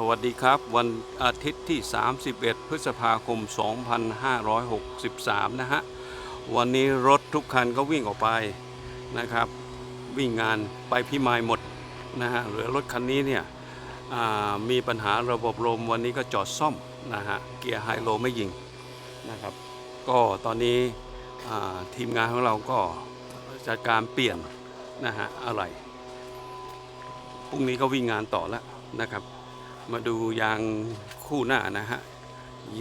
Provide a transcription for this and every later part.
สวัสดีครับ วันอาทิตย์ที่ 31 พฤษภาคม 2563 นะฮะ วันนี้รถทุกคันก็วิ่งออกไปนะครับ วิ่งงานไปพิมายหมดนะฮะเหลือรถคันนี้เนี่ยมีปัญหาระบบลมวันนี้ก็จอดซ่อมนะฮะ เกียร์ไฮโลไม่ยิงนะครับ ก็ตอนนี้ทีมงานของเราก็จัดการเปลี่ยนนะฮะอะไรพรุ่งนี้ก็วิ่งงานต่อแล้วนะครับ มาดูยางคู่หน้านะฮะ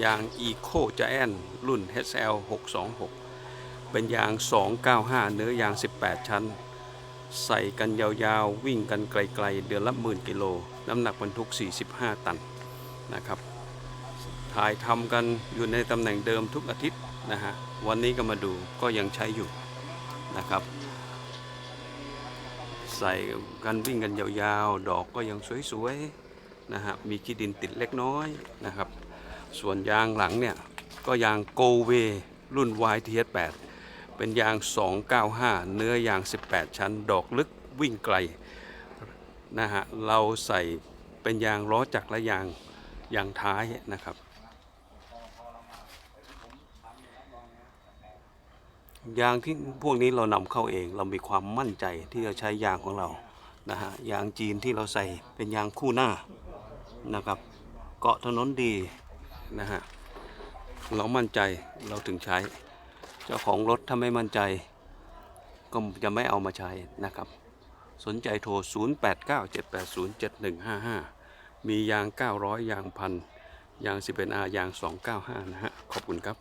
ยาง Eco Giant รุ่น HL 626 เป็นยาง 295 เนื้อยาง 18 ชั้น ใส่กันยาวๆ วิ่งกันไกลๆ เดือนละหมื่นกิโล น้ำหนักบรรทุก 45 ตันนะครับ ถ่ายทำกันอยู่ในตำแหน่งเดิมทุกอาทิตย์นะฮะ วันนี้ก็มาดูก็ยังใช้อยู่นะครับใส่กันวิ่งกันยาวๆ ดอกก็ยังสวยๆ นะฮะมีขี้ดินติดเล็กน้อยนะครับ ส่วนยางหลังเนี่ย ก็ยางโกเวรุ่น YTS8 เป็นยาง 295 เนื้อยาง 18 ชั้น ดอกลึกวิ่งไกลนะฮะเราใส่เป็นยางล้อจักรและยางยางท้ายนะครับ ยางที่พวกนี้เรานำเข้าเองเรามีความมั่นใจที่จะใช้ยางของเรานะฮะยางจีนที่เราใส่เป็นยางคู่หน้า นะครับ เกาะถนนดีนะฮะเรามั่นใจเราถึงใช้ เจ้าของรถถ้าไม่มั่นใจ ก็จะไม่เอามาใช้นะครับ สนใจโทร 0897807155 มียาง 900 ยางพันยาง 11R ยาง 295 นะฮะ ขอบคุณครับ